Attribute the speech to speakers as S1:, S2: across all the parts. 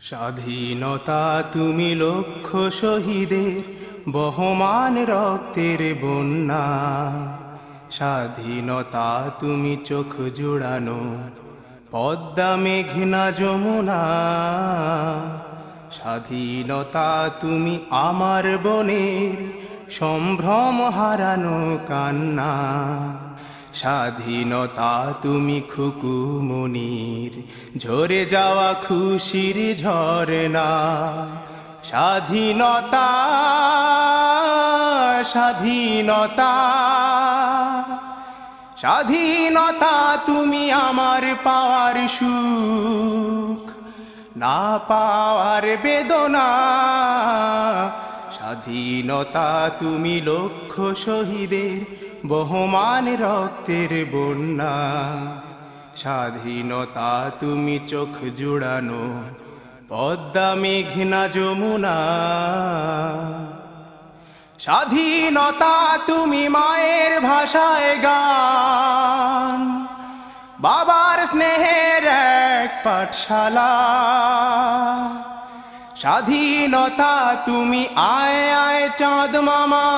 S1: স্বাধীনতা তুমি লক্ষ শহীদের বহমান রক্তের বন্যা। স্বাধীনতা তুমি চোখ জুড়ানো, পদ্মা মেঘনা যমুনা। স্বাধীনতা তুমি আমার বনের সম্ভ্রম হারানো কান্না। স্বাধীনতা তুমি খুকুমনির, ঝরে যাওয়া খুশির ঝরনা স্বাধীনতা স্বাধীনতা স্বাধীনতা তুমি আমার পাওয়ার সুখ। না পাওয়ার বেদনা, স্বাধীনতা তুমি লক্ষ শহীদের বহমান রক্তের বন্যা, স্বাধীনতা তুমি চোখ জুড়ানো, পদ্মা মেঘনা যমুনা। স্বাধীনতা তুমি মায়ের ভাষায় গান, বাবার স্নেহের এক পাঠশালা। স্বাধীনতা তুমি আয় আয় চাঁদ মামা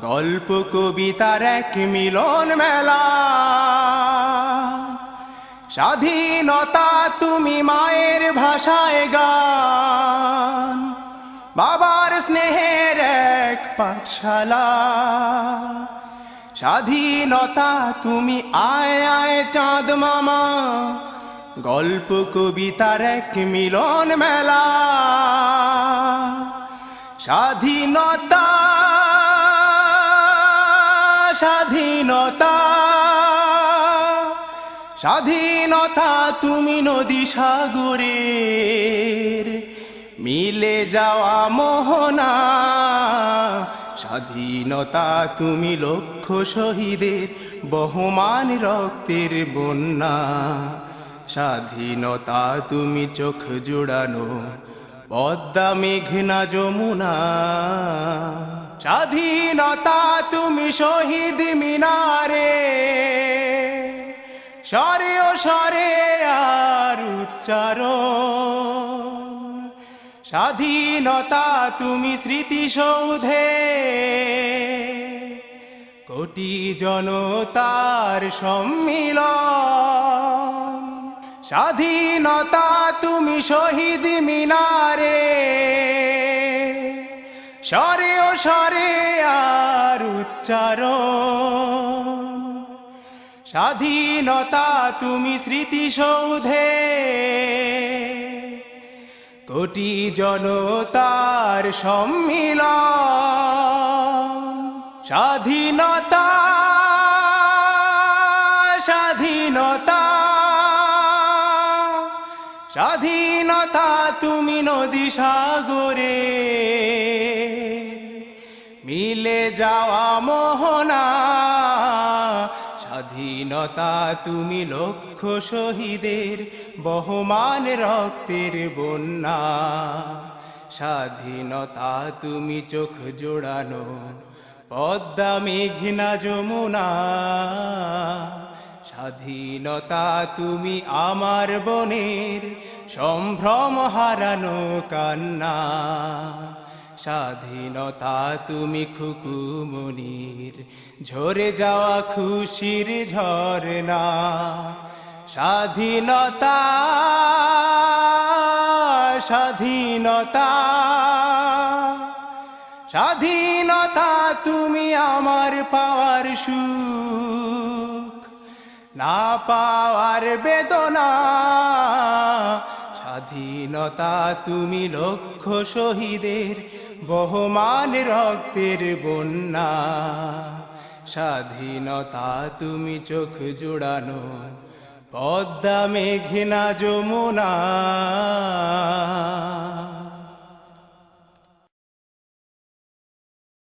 S1: গল্প, কবিতার এক মিলন মেলা। স্বাধীনতা তুমি মায়ের ভাষায় গান, বাবার স্নেহের এক পাঠশালা। স্বাধীনতা তুমি আয় আয় চাঁদ মামা, গল্প, কবিতার এক মিলন মেলা। স্বাধীনতা স্বাধীনতা। স্বাধীনতা তুমি নদী সাগরের মিলে যাওয়া মোহনা। স্বাধীনতা তুমি লক্ষ শহীদের বহমান রক্তের বন্যা। স্বাধীনতা তুমি চোখ জুড়ানো পদ্মা, মেঘনা, যমুনা। স্বাধীনতা তুমি শহীদ মিনারে, স্বরে ও স্বরে আর উচ্চারণ। স্বাধীনতা তুমি স্মৃতিসৌধে, কোটি জনতার সম্মিলন। স্বাধীনতা তুমি শহীদ মিনারে স্বরে ও স্বরে আর উচ্চারণ। স্বাধীনতা তুমি স্মৃতিসৌধে। কোটি জনতার সম্মিলন। স্বাধীনতা স্বাধীনতা। স্বাধীনতা তুমি নদী সাগরে। মিলে যাওয়া মোহনা, স্বাধীনতা তুমি লক্ষ শহীদের বহমান রক্তের বন্যা, স্বাধীনতা তুমি চোখ জোড়ানো পদ্মা মেঘনা যমুনা, স্বাধীনতা তুমি আমার বনের সম্ভ্রম হারানো কান্না। স্বাধীনতা তুমি খুকুমনির, ঝরে যাওয়া খুশির ঝরনা স্বাধীনতা স্বাধীনতা স্বাধীনতা তুমি আমার পাওয়ার সুখ। না পাওয়ার বেদনা, স্বাধীনতা তুমি লক্ষ শহীদের বহমান রক্তের বন্যা স্বাধীনতা তুমি চোখ জোড়ানো পদ্মা মেঘনা যমুনা।